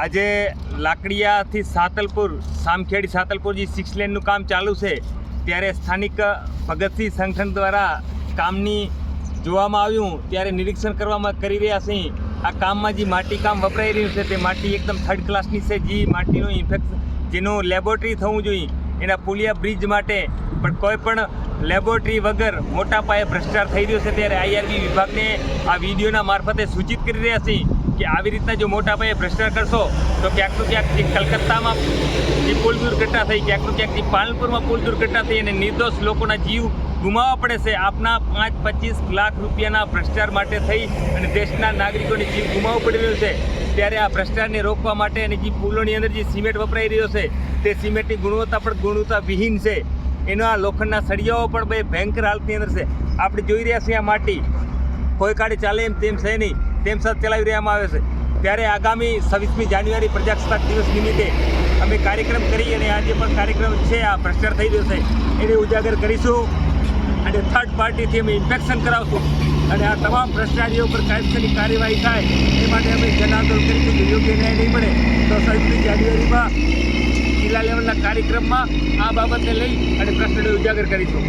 આજે લાકડિયાથી સાતલપુર, સામખેડી સાતલપુર જે સિક્સ લેનનું કામ ચાલુ છે, ત્યારે સ્થાનિક ભગતસિંહ સંગઠન દ્વારા કામની જોવામાં આવ્યું, ત્યારે નિરીક્ષણ કરવામાં કરી રહ્યા છીએ આ કામમાં જે માટી કામ વપરાઈ રહ્યું છે, તે માટી એકદમ થર્ડ ક્લાસની છે. જે માટીનું ઇન્ફેક્શન જેનું લેબોરેટરી થવું જોઈએ, એના પુલિયા બ્રિજ માટે. પણ કોઈ પણ લેબોરેટરી વગર મોટા પાયે ભ્રષ્ટાચાર થઈ રહ્યો છે, ત્યારે આઈઆરબી વિભાગને આ વિડીયોના મારફતે સૂચિત કરી રહ્યા છીએ કે આવી રીતના જો મોટા પાયે ભ્રષ્ટાચાર કરશો, તો ક્યાંક તો ક્યાંક જે કલકત્તામાં જે પુલ દુર્ઘટના થઈ ક્યાંકનું ક્યાંક જે પાલનપુરમાં પુલ દુર્ઘટના થઈ અને નિર્દોષ લોકોના જીવ ગુમાવવા પડે છે, આપના પાંચ પચીસ લાખ રૂપિયાના ભ્રષ્ટાચાર માટે થઈ અને દેશના નાગરિકોને જીવ ગુમાવવું પડી રહ્યું છે, ત્યારે આ ભ્રષ્ટાચારને રોકવા માટે અને જે પુલોની અંદર જે સિમેન્ટ વપરાઈ રહ્યો છે, તે સિમેન્ટની ગુણવત્તા પણ ગુણવત્તા વિહીન છે. એના લોખંડના સળિયાઓ પણ બે ભયંકર હાલતની અંદર છે. આપણે જોઈ રહ્યા છીએ આ માટી. કોઈ કાળે ચાલે એમ તેમ છે નહીં. તેમ સાથે ચલાવી રહેવામાં આવે છે. ત્યારે આગામી છવ્વીસમી જાન્યુઆરી પ્રજાસત્તાક દિવસ નિમિત્તે અમે કાર્યક્રમ કરી અને આજે પણ કાર્યક્રમ છે, આ ભ્રષ્ટાચાર થઈ રહ્યો એને ઉજાગર કરીશું અને થર્ડ પાર્ટીથી અમે ઇન્ફેક્શન કરાવશું અને આ તમામ ભ્રષ્ટાચારીઓ પર કાયદેસરની કાર્યવાહી થાય એ માટે અમે જન આંદોલન કરીશું. કે યોગ્ય ન્યાય નહીં મળે તો છવ્વીસમી જાન્યુઆરીમાં જિલ્લા લેવલના કાર્યક્રમમાં આ બાબતને લઈ અને પ્રશ્નને ઉજાગર કરીશું.